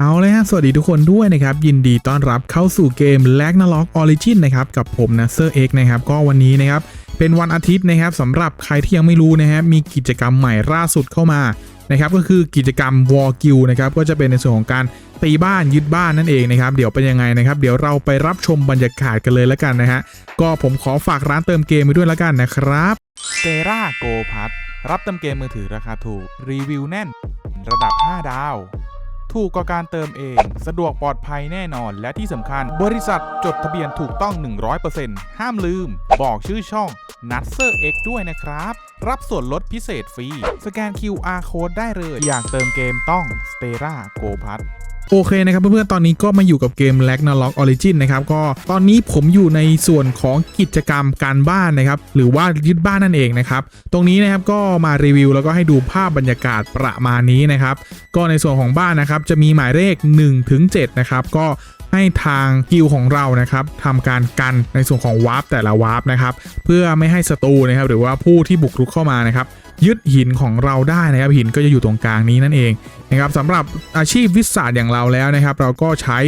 เอาเลยฮะ สวัสดีทุกคนด้วยนะครับ ยินดีต้อนรับเข้าสู่เกม l a g n a r o k Origin นะครับ กับผมนะเซอร์เอ็กนะครับ ก็วันนี้นะครับ เป็นวันอาทิตย์นะครับสำหรับใครที่ยังไม่รู้นะฮะมีกิจกรรมใหม่ล่าสุดเข้ามานะครับก็คือกิจกรรม War Guild นะครับก็จะเป็นในส่วนของการตีบ้านยึดบ้านนั่นเองนะครับ เดี๋ยวเป็นยังไงนะครับ เดี๋ยวเราไปรับชมบรรยากาศกันเลยแล้วกันนะฮะก็ผมขอฝากร้านเติมเกมไปด้วยแล้วกันนะครับเ e ราโกพัทรับเติมเกมมือถือราคาถูกรีวิวแน่น ระดับ 5 ดาว ถูกกว่าการเติมเอง สะดวกปลอดภัยแน่นอน และที่สำคัญ บริษัทจดทะเบียนถูกต้อง 100%ห้ามลืม บอกชื่อช่อง n u t s e r X ด้วยนะครับ รับส่วนลดพิเศษฟรี สแกน QR Code ได้เลย อยากเติมเกมต้อง s t e r a g o p a t โอเคนะครับเพื่อนๆ ตอนนี้ก็มาอยู่กับเกม l a g n a r o k Origin นะครับก็ตอนนี้ผมอยู่ในส่วนของกิจกรรมการบ้านนะครับหรือว่ายึดบ้านนั่นเองนะครับตรงนี้นะครับก็มารีวิวแล้วก็ให้ดูภาพบรรยากาศประมาณนี้นะครับก็ในส่วนของบ้านนะครับจะมีหมายเลข1ถึง7นะครับก็ให้ทางกิลของเรานะครับทำการกันในส่วนของวาร์ปแต่ละวาร์ปนะครับเพื่อไม่ให้ศัตรูนะครับหรือว่าผู้ที่บุกรุกเข้ามานะครับ ยึดหินของเราได้นะครับหินก็จะอยู่ตรงกลางนี้นั่นเองนะครับสำหรับอาชีพวิสาดอย่างเราแล้วนะครับ เราก็ใช้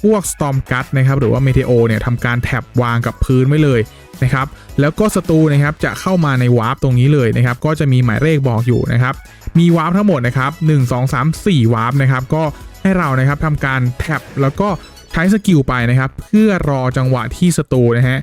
พวก Storm g u t นะครับหรือว่า Meteo เนี่ยทำการแท็บวางกับพื้นไว้เลยนะครับแล้วก็ศัตรูนะครับจะเข้ามาในวาร์ปตรงนี้เลยนะครับก็จะมีหมายเลขบอกอยู่นะครับมีวาร์ปทั้งหมดนะครับ1 2 3 4วาร์ปนะครับก็ให้เรานะครับทำการแท็บแล้วก็ใช้สกิลไปนะครับ เพื่อรอจังหวะที่ศัตรูนะฮะ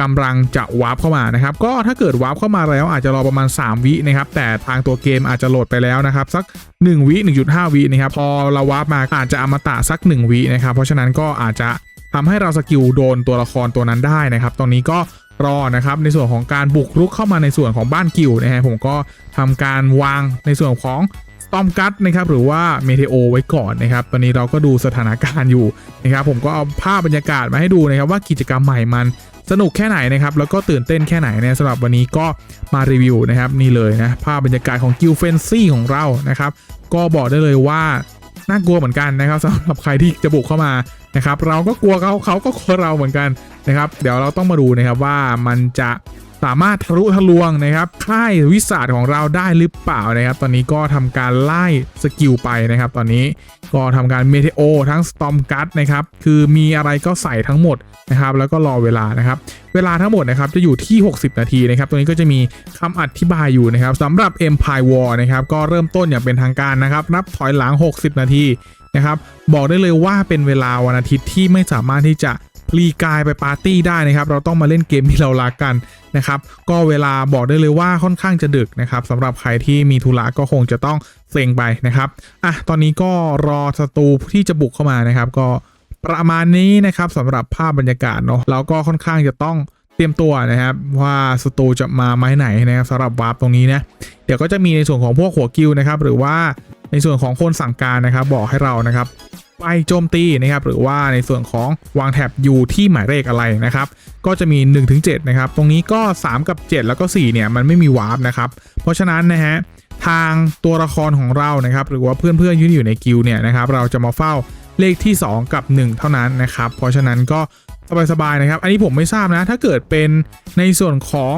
กำลังจะวาร์ปเข้ามานะครับก็ถ้าเกิดวาร์ปเข้ามาแล้วอาจจะรอประมาณ 3 วินะครับแต่ทางตัวเกมอาจจะโหลดไปแล้วนะครับสัก 1 วิ 1.5 วินะครับพอเราวาร์ปมาอาจจะอมตะสัก 1 วินะครับเพราะฉะนั้นก็อาจจะทำให้เราสกิลโดนตัวละครตัวนั้นได้นะครับตอนนี้ก็รอนะครับในส่วนของการบุกรุกเข้ามาในส่วนของบ้านกิวนะฮะผมก็ทำการวางในส่วนของตอมกัตนะครับหรือว่าเมเทโอไว้ก่อนนะครับตอนนี้เราก็ดูสถานการณ์อยู่นะครับผมก็เอาภาพบรรยากาศมาให้ดูนะครับว่ากิจกรรมใหม่มัน สนุกแค่ไหนนะครับแล้วก็ตื่นเต้นแค่ไหนเนี่ยสำหรับวันนี้ก็มารีวิวนะครับนี่เลยนะภาพบรรยากาศของกิลเฟนซี่ของเรานะครับก็บอกได้เลยว่าน่ากลัวเหมือนกันนะครับสำหรับใครที่จะบุกเข้ามานะครับเราก็กลัวเขาเขาก็กลัวเราเหมือนกันนะครับ เดี๋ยวเราต้องมาดูนะครับว่ามันจะ สามารถทะลุทะลวงนะครับค่ายวิสาดของเราได้หรือเปล่านะครับ ตอนนี้ก็ทำการไล่สกิลไปนะครับ ตอนนี้ก็ทำการเมเทโอทั้งสตอมกัตนะครับ คือมีอะไรก็ใส่ทั้งหมดนะครับ แล้วก็รอเวลานะครับ เวลาทั้งหมดนะครับจะอยู่ที่ 60 นาทีนะครับ ตัวนี้ก็จะมีคำอธิบายอยู่นะครับสำหรับ Empire War นะครับก็เริ่มต้นอย่างเป็นทางการนะครับ นับถอยหลัง 60 นาทีนะครับ บอกได้เลยว่าเป็นเวลาวันอาทิตย์ที่ไม่สามารถที่จะ พลีกายไปปาร์ตี้ได้นะครับ เราต้องมาเล่นเกมที่เรารักกันนะครับ ก็เวลาบอกได้เลยว่าค่อนข้างจะดึกนะครับสำหรับใครที่มีธุระก็คงจะต้องเซ็งไปนะครับอะตอนนี้ก็รอศัตรูที่จะบุกเข้ามานะครับ ก็ประมาณนี้นะครับสำหรับภาพบรรยากาศเนาะเราก็ค่อนข้างจะต้องเตรียมตัวนะครับว่าศัตรูจะมาไม้ไหนนะครับสำหรับวาร์ปตรงนี้นะเดี๋ยวก็จะมีในส่วนของพวกหัวกิวนะครับหรือว่าในส่วนของคนสั่งการนะครับ บอกให้เรานะครับ ไปโจมตีนะครับหรือว่าในส่วนของวางแท็บอยู่ที่หมายเลขอะไรนะครับก็จะมี 1-7นะครับตรงนี้ก็ 3 กับ 7 แล้วก็4เนี่ยมันไม่มีวาร์ปนะครับเพราะฉะนั้นนะฮะทางตัวละครของเรานะครับหรือว่าเพื่อนๆที่อยู่ในกิลเนี่ยนะครับเราจะมาเฝ้าเลขที่ 2 กับ 1 เท่านั้นนะครับเพราะฉะนั้นก็สบายๆนะครับ อันนี้ผมไม่ทราบนะ ถ้าเกิดเป็นในส่วนของ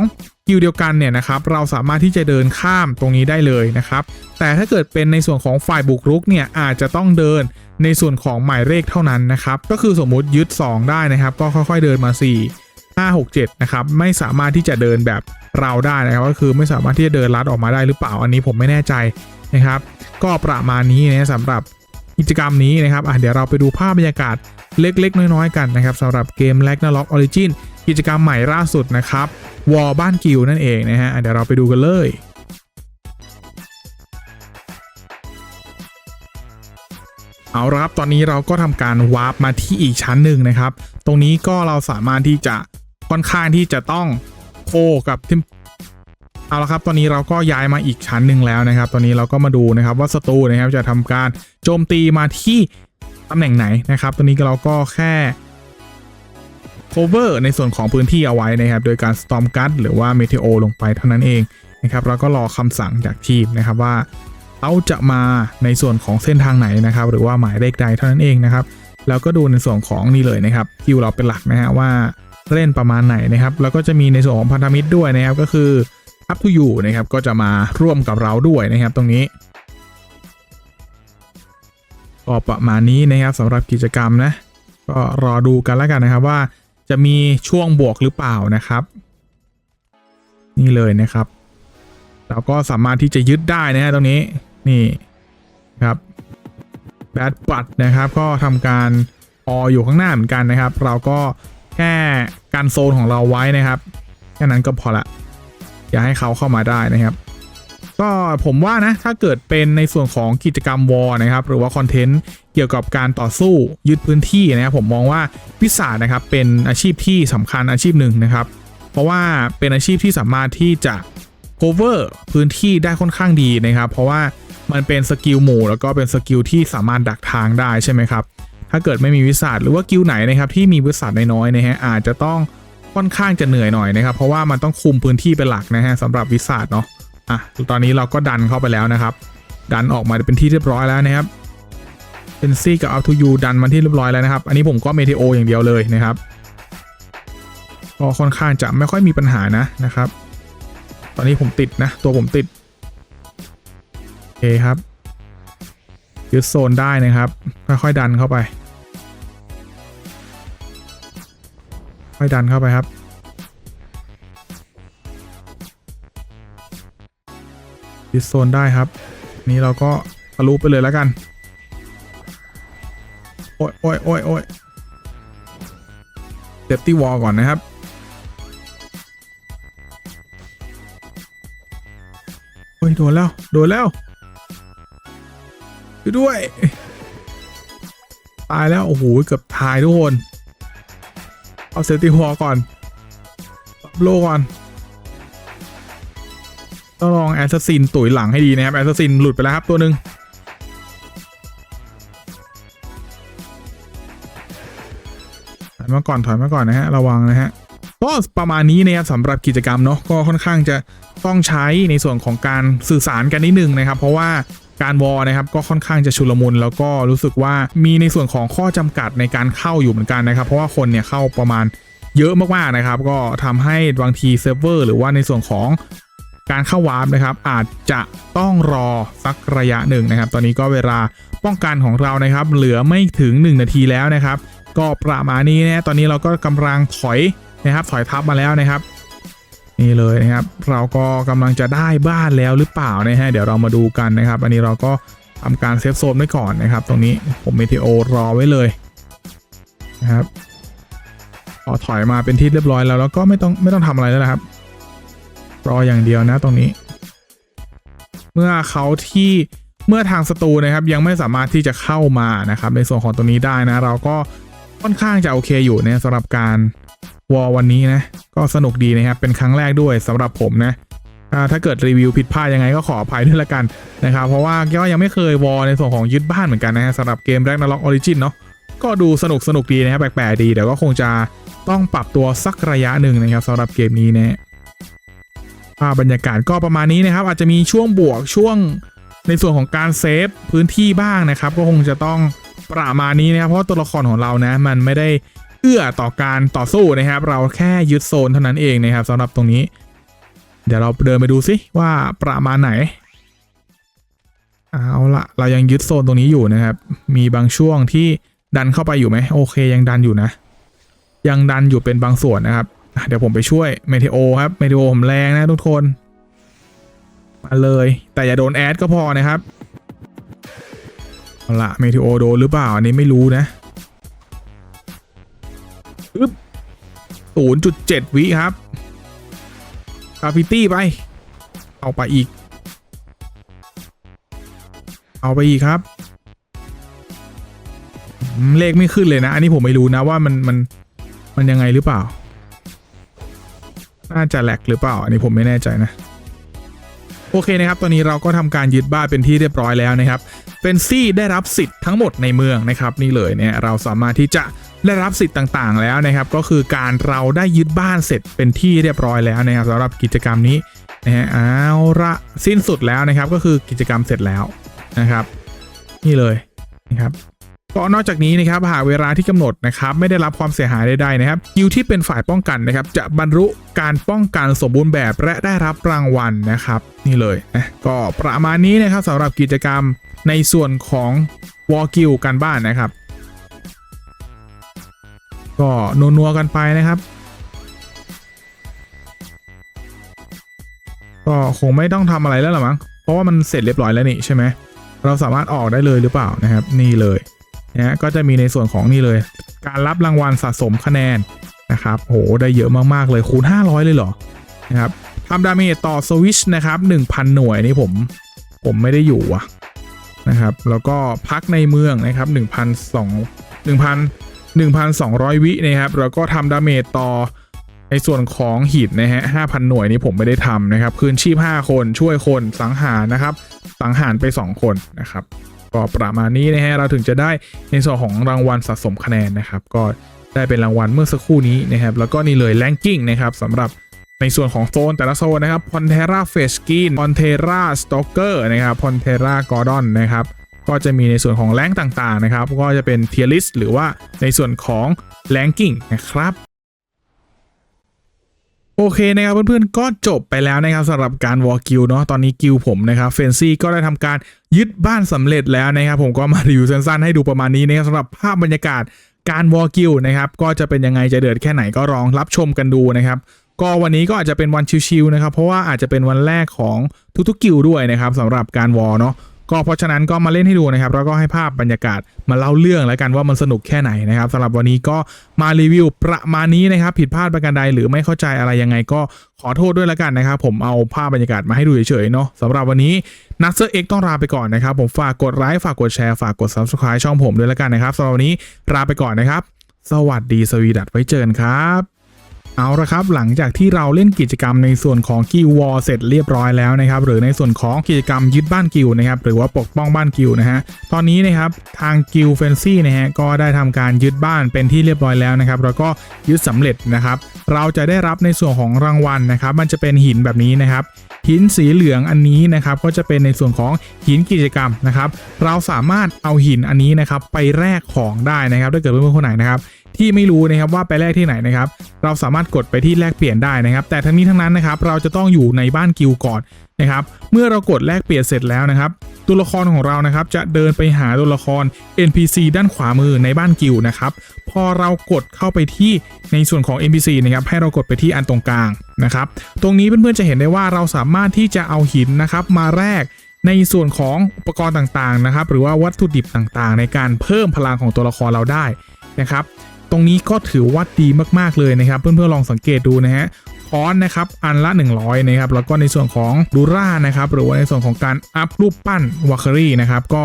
กิลเดียวกันเนี่ยนะครับเราสามารถที่จะเดินข้ามตรงนี้ได้เลยนะครับ แต่ถ้าเกิดเป็นในส่วนของฝ่ายบุกรุกเนี่ยอาจจะต้องเดินในส่วนของหมายเลขเท่านั้นนะครับ ก็คือสมมุติยึด 2 ได้นะครับ ก็ค่อยๆเดินมา 4 5 6 7นะครับไม่สามารถที่จะเดินแบบเราได้นะครับก็คือไม่สามารถที่จะเดินลัดออกมาได้หรือเปล่าอันนี้ผมไม่แน่ใจนะครับ ก็ประมาณนี้นะสำหรับกิจกรรมนี้นะครับอะเดี๋ยวเราไปดูภาพบรรยากาศเล็กๆ น้อยๆ กันนะครับสำหรับเกม l a g n a r o k Origin กิจกรรมใหม่ล่าสุดนะครับวอลบ้านกิวนั่นเองนะฮะเดี๋ยวเราไปดูกันเลยเอาละครับตอนนี้เราก็ทำการวาร์ปมาที่อีกชั้นหนึ่งนะครับ ตรงนี้ก็เราสามารถที่จะค่อนข้างที่จะต้องโคกับที่เอาละครับ ตอนนี้เราก็ย้ายมาอีกชั้นหนึ่งแล้วนะครับ ตอนนี้เราก็มาดูนะครับว่าศัตรูนะครับจะทำการโจมตีมาที่ตำแหน่งไหนนะครับ ตอนนี้เราก็แค่ cover ในส่วนของพื้นที่เอาไว้นะครับ โดยการ storm guard หรือว่า meteo ลงไปเท่านั้นเองนะครับแล้วก็รอคำสั่งจากทีมนะครับว่าเขาจะมาในส่วนของเส้นทางไหนนะครับ หรือว่าหมายเลขใดเท่านั้นเองนะครับแล้วก็ดูในส่วนของนี่เลยนะครับคิวเราเป็นหลักนะฮะว่าเล่นประมาณไหนนะครับ แล้วก็จะมีในส่วนของพันธมิตรด้วยนะครับก็คือ up to you นะครับก็จะมาร่วมกับเราด้วยนะครับตรงนี้ก็ประมาณนี้นะครับสำหรับกิจกรรมนะก็รอดูกันแล้วกันนะครับว่า จะมีช่วงบวกหรือเปล่านะครับ นี่เลยนะครับเราก็สามารถที่จะยึดได้นะฮะตรงนี้นี่ครับแบดปัดนะครับ ก็ทำการอออยู่ข้างหน้าเหมือนกันนะครับ เราก็แค่การโซนของเราไว้นะครับแค่นั้นก็พอละอย่าให้เขาเข้ามาได้นะครับ ก็ผมว่านะถ้าเกิดเป็นในส่วนของกิจกรรมวอนะครับ หรือว่าคอนเทนต์ เกี่ยวกับการต่อสู้ยึดพื้นที่นะครับผมมองว่าวิสานะครับเป็นอาชีพที่สำคัญอาชีพหนึ่งนะครับ เพราะว่าเป็นอาชีพที่สามารถที่จะ cover พื้นที่ได้ค่อนข้างดีนะครับ เพราะว่ามันเป็นสกิลหมู่แล้วก็เป็นสกิลที่สามารถดักทางได้ใช่ไหมครับ ถ้าเกิดไม่มีวิสาดหรือว่ากิลไหนนะครับที่มีวิสาดน้อยๆนะฮะอาจจะต้องค่อนข้างจะเหนื่อยหน่อยนะครับ เพราะว่ามันต้องคุมพื้นที่เป็นหลักนะฮะสำหรับวิสาดเนาะอะตอนนี้เราก็ดันเข้าไปแล้วนะครับ ดันออกมาเป็นที่เรียบร้อยแล้วนะครับ เป็นซี่กับอัลทูยูดันมาที่เรียบร้อยแล้วนะครับ อันนี้ผมก็เมเทโออย่างเดียวเลยนะครับก็ค่อนข้างจะไม่ค่อยมีปัญหานะนะครับ ตอนนี้ผมติดนะ ตัวผมติดโอเคครับยึดโซนได้นะครับ ค่อยๆดันเข้าไป ค่อยดันเข้าไปครับดิสโซนได้ครับ นี้เราก็ทะลุไปเลยแล้วกัน โอ้ยโอ้ยโอ้ยโอ้ยเซฟตี้วอลก่อนนะครับ โอ้ย โดนแล้ว โดนแล้วช่วยด้วย ตายแล้ว โอ้โห เกือบตายทุกคน เอาเซฟตี้วอลก่อนรับโลก่อน ต้องลองแอสซัสซินตุ๋ยหลังให้ดีนะครับ แอสซัสซินหลุดไปแล้วครับตัวหนึ่ง มาก่อนถอยมาก่อนนะฮะระวังนะฮะก็ประมาณนี้นะครับสำหรับกิจกรรมเนาะก็ค่อนข้างจะต้องใช้ในส่วนของการสื่อสารกันนิดนึงนะครับ เพราะว่าการวอลนะครับก็ค่อนข้างจะชุลมุนแล้วก็รู้สึกว่ามีในส่วนของข้อจำกัดในการเข้าอยู่เหมือนกันนะครับ เพราะว่าคนเนี่ยเข้าประมาณเยอะมากๆนะครับ ก็ทำให้บางทีเซิร์ฟเวอร์หรือว่าในส่วนของการเข้าวาร์ปนะครับ อาจจะต้องรอสักระยะหนึ่งนะครับ ตอนนี้ก็เวลาป้องกันของเรานะครับ เหลือไม่ถึง 1 นาทีแล้วนะครับ ก็ประมาณนี้นะตอนนี้เราก็กำลังถอยนะครับถอยทับมาแล้วนะครับ นี่เลยนะครับ เราก็กำลังจะได้บ้านแล้วหรือเปล่านะฮะเดี๋ยวเรามาดูกันนะครับ อันนี้เราก็ทำการเซฟโซนไว้ก่อนนะครับ ตรงนี้ผมเมทีโอรอไว้เลยนะครับพอถอยมาเป็นที่เรียบร้อยแล้วแล้วก็ไม่ต้องไม่ต้องทำอะไรแล้วนะครับ รออย่างเดียวนะตรงนี้ เมื่อเขาที่เมื่อทางศัตรูนะครับยังไม่สามารถที่จะเข้ามานะครับ ในส่วนของตรงนี้ได้นะ เราก็ ค่อนข้างจะโอเคอยู่นะสำหรับการวอลวันนี้นะ ก็สนุกดีนะครับ เป็นครั้งแรกด้วยสำหรับผมนะถ้าเกิดรีวิวผิดพลาดยังไงก็ขออภัยด้วยละกันนะครับ เพราะว่าก็ยังไม่เคยวอลในส่วนของยึดบ้านเหมือนกันนะฮะสำหรับเกมแรกนาล็อกออริจินเนาะก็ดูสนุกสนุกดีนะครับแปลกๆดีเดี๋ยวก็คงจะต้องปรับตัวสักระยะหนึ่งนะครับสำหรับเกมนี้นะภาพบรรยากาศก็ประมาณนี้นะครับ อาจจะมีช่วงบวกช่วงในส่วนของการเซฟพื้นที่บ้างนะครับ ก็คงจะต้อง ประมาณนี้นะครับ เพราะตัวละครของเรานะ มันไม่ได้เอื้อต่อการต่อสู้นะครับ เราแค่ยึดโซนเท่านั้นเองนะครับสำหรับตรงนี้ เดี๋ยวเราเดินไปดูซิว่าประมาณไหนเอาละเรายังยึดโซนตรงนี้อยู่นะครับ มีบางช่วงที่ดันเข้าไปอยู่ไหมโอเคยังดันอยู่นะ ยังดันอยู่เป็นบางส่วนนะครับเดี๋ยวผมไปช่วยเมเทโอครับเมเทโอผมแรงนะทุกคนมาเลย แต่อย่าโดนแอดก็พอนะครับ เอาละเมเทโอโดนหรือเปล่า อันนี้ไม่รู้นะอึ๊บศูนย์จุดเจ็ดวิครับกราฟิตี้ไป เอาไปอีก เอาไปอีกครับ เลขไม่ขึ้นเลยนะ อันนี้ผมไม่รู้นะว่ามันมันมันยังไงหรือเปล่า น่าจะแหลกหรือเปล่า อันนี้ผมไม่แน่ใจนะ โอเคนะครับ ตอนนี้เราก็ทำการยึดบ้านเป็นที่เรียบร้อยแล้วนะครับ เป็นซี่ได้รับสิทธิ์ทั้งหมดในเมืองนะครับนี่เลยเนี่ยเราสามารถที่จะได้รับสิทธิ์ต่างๆ แล้วนะครับ ก็คือการเราได้ยึดบ้านเสร็จเป็นที่เรียบร้อยแล้วนะครับสำหรับกิจกรรมนี้นะฮะเอาละสิ้นสุดแล้วนะครับก็คือกิจกรรมเสร็จแล้วนะครับ นี่เลยนะครับ ก็นอกจากนี้นะครับหากเวลาที่กำหนดนะครับไม่ได้รับความเสียหายใดๆนะครับกิลที่เป็นฝ่ายป้องกันนะครับจะบรรลุการป้องกันสมบูรณ์แบบและได้รับรางวัลนะครับ นี่เลยนะก็ประมาณนี้นะครับสำหรับกิจกรรมในส่วนของวอลกิลกันบ้านนะครับ ก็นัวๆกันไปนะครับก็คงไม่ต้องทำอะไรแล้วหรอมั้งเพราะว่ามันเสร็จเรียบร้อยแล้วนี่ใช่ไหมเราสามารถออกได้เลยหรือเปล่านะครับ นี่เลย นะฮะก็จะมีในส่วนของนี่เลย การรับรางวัลสะสมคะแนนนะครับโหได้เยอะมากๆเลยคูณ 500 เลยเหรอนะครับทำดาเมจต่อสวิชนะครับ 1,000 หน่วยนี่ผมผมไม่ได้อยู่อะนะครับ แล้วก็พักในเมืองนะครับ1,200 1,000 1,200 วินะครับ แล้วก็ทำดาเมจต่อในส่วนของหินนะฮะ 5,000 หน่วยนี้ผมไม่ได้ทำนะครับ คืนชีพ 5 คนช่วยคนสังหารนะครับ สังหารไป 2 คนนะครับ ก็ประมาณนี้นะฮะเราถึงจะได้ในส่วนของรางวัลสะสมคะแนนนะครับ ก็ได้เป็นรางวัลเมื่อสักครู่นี้นะครับ แล้วก็นี่เลยแลงกิ้งนะครับสำหรับในส่วนของโซนแต่ละโซนนะครับ Pantera f e s k i n Pantera Stalker นะครับ Pantera Gordon นนะครับก็จะมีในส่วนของแรงต่างๆนะครับ ก็จะเป็น tier list หรือว่าในส่วนของ ranking นะครับ โอเคนะครับเพื่อนๆก็จบไปแล้วนะครับสำหรับการวอลกิลเนาะตอนนี้กิลผมนะครับเฟนซี่ก็ได้ทำการยึดบ้านสำเร็จแล้วนะครับ ผมก็มารีวิวสั้นๆให้ดูประมาณนี้นะครับสำหรับภาพบรรยากาศการวอลกิลนะครับก็จะเป็นยังไงจะเดือดแค่ไหนก็ลองรับชมกันดูนะครับก็วันนี้ก็อาจจะเป็นวันชิวๆนะครับเพราะว่าอาจจะเป็นวันแรกของทุกๆกิลด้วยนะครับสำหรับการวอลเนาะ ก็เพราะฉะนั้นก็มาเล่นให้ดูนะครับ แล้วก็ให้ภาพบรรยากาศมาเล่าเรื่องแล้วกันว่ามันสนุกแค่ไหนนะครับสำหรับวันนี้ก็มารีวิวประมาณนี้นะครับ ผิดพลาดประการใดหรือไม่เข้าใจอะไรยังไงก็ขอโทษด้วยแล้วกันนะครับ ผมเอาภาพบรรยากาศมาให้ดูเฉยๆเนาะสำหรับวันนี้นักเซอร์เอ็กต้องลาไปก่อนนะครับ ผมฝากกดไลค์ฝากกดแชร์ฝากกด subscribe ช่องผมด้วยแล้วกันนะครับสำหรับวันนี้ลาไปก่อนนะครับ สวัสดีสวีดัตไว้เจอกันครับ เอาละครับหลังจากที่เราเล่นกิจกรรมในส่วนของกิลวอลเสร็จเรียบร้อยแล้วนะครับหรือในส่วนของกิจกรรมยึดบ้านกิลนะครับหรือว่าปกป้องบ้านกิลนะฮะตอนนี้นะครับทางกิลเฟนซี่นะฮะก็ได้ทำการยึดบ้านเป็นที่เรียบร้อยแล้วนะครับแล้วก็ยึดสำเร็จนะครับเราจะได้รับในส่วนของรางวัลนะครับมันจะเป็นหินแบบนี้นะครับหินสีเหลืองอันนี้นะครับก็จะเป็นในส่วนของหินกิจกรรมนะครับเราสามารถเอาหินอันนี้นะครับไปแลกของได้นะครับถ้าเกิดเพื่อนๆคนไหนนะครับ ที่ไม่รู้นะครับว่าไปแลกที่ไหนนะครับ เราสามารถกดไปที่แลกเปลี่ยนได้นะครับ แต่ทั้งนี้ทั้งนั้นนะครับ เราจะต้องอยู่ในบ้านกิลก่อนนะครับ เมื่อเรากดแลกเปลี่ยนเสร็จแล้วนะครับ ตัวละครของเรานะครับ จะเดินไปหาตัวละคร NPC ด้านขวามือในบ้านกิลนะครับ พอเรากดเข้าไปที่ในส่วนของ NPC นะครับให้เรากดไปที่อันตรงกลางนะครับ ตรงนี้เพื่อนๆจะเห็นได้ว่าเราสามารถที่จะเอาหินนะครับมาแลกในส่วนของอุปกรณ์ต่างๆนะครับ หรือว่าวัตถุดิบต่างๆ ในการเพิ่มพลังของตัวละครเราได้นะครับ รงนี้ก็ถือว่าดีมากๆเลยนะครับ เพื่อนๆลองสังเกตดูนะฮะคอนนะครับอันละ 100นะครับแล้วก็ในส่วนของดูร่านะครับหรือว่าในส่วนของการอัพรูปปั้นวาคารี่นะครับก็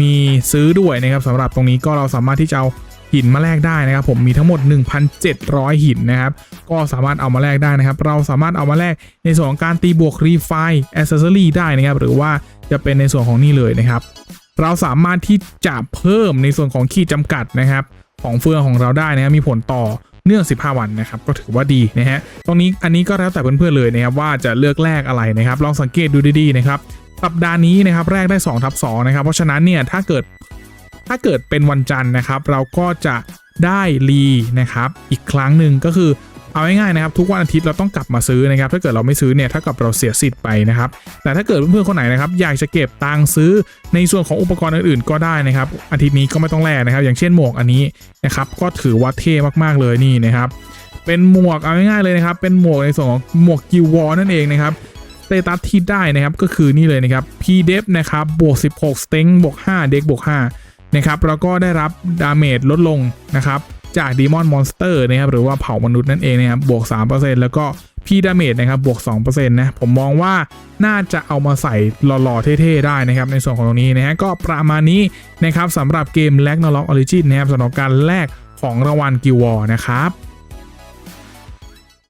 มีซื้อด้วยนะครับสำหรับตรงนี้ก็เราสามารถที่จะเอาหินมาแลกได้นะครับผมมีทั้งหมด 1,700 หินนะครับก็สามารถเอามาแลกได้นะครับ เราสามารถเอามาแลกในส่วนของการตีบวกรีไฟแอสเซสซอรี่ได้นะครับ หรือว่าจะเป็นในส่วนของนี่เลยนะครับ เราสามารถที่จะเพิ่มในส่วนของขีดจำกัดนะครับ ของเฟืองของเราได้นะครับมีผลต่อเนื่อง 15 วันนะครับก็ถือว่าดีนะฮะตรงนี้อันนี้ก็แล้วแต่เพื่อนๆเลยนะครับว่าจะเลือกแลกอะไรนะครับลองสังเกตดูดีๆนะครับสัปดาห์นี้นะครับแรกได้2ทับ2นะครับเพราะฉะนั้นเนี่ยถ้าเกิดถ้าเกิดเป็นวันจันทร์นะครับ เราก็จะได้รีนะครับอีกครั้งหนึ่งก็คือ เอาง่ายๆนะครับทุกวันอาทิตย์เราต้องกลับมาซื้อนะครับถ้าเกิดเราไม่ซื้อเนี่ยถ้ากับเราเสียสิทธิ์ไปนะครับแต่ถ้าเกิดเพื่อนๆคนไหนนะครับอยากจะเก็บตังค์ซื้อในส่วนของอุปกรณ์อื่นๆ ก็ได้นะครับอาทิตย์นี้ก็ไม่ต้องแลกนะครับ อย่างเช่นหมวกอันนี้นะครับก็ถือว่าเท่มากๆเลยนี่นะครับเป็นหมวกเอาง่ายๆเลยนะครับเป็นหมวกในส่วนของหมวกกิววอนั่นเองนะครับสเตตัสที่ได้นะครับก็คือนี่เลยนะครับ p d e f นะครับบวก16สเต็งบวก5เด็กบวก5นะครับแล้วก็ได้รับดาเมจลดลงนะครับ จากดีมอนมอนสเตอร์นะครับหรือว่าเผ่ามนุษย์นั่นเองนะครับบวก 3%แล้วก็พีดาเมจนะครับบวก 2%นะผมมองว่าน่าจะเอามาใส่หล่อๆ เท่ ๆ ได้นะครับ ในส่วนของตรงนี้นะฮะก็ประมาณนี้นะครับสำหรับเกม l a g n a r o k Origin นะครับสำหรับการแลกของรางวัลกิววอนะครับ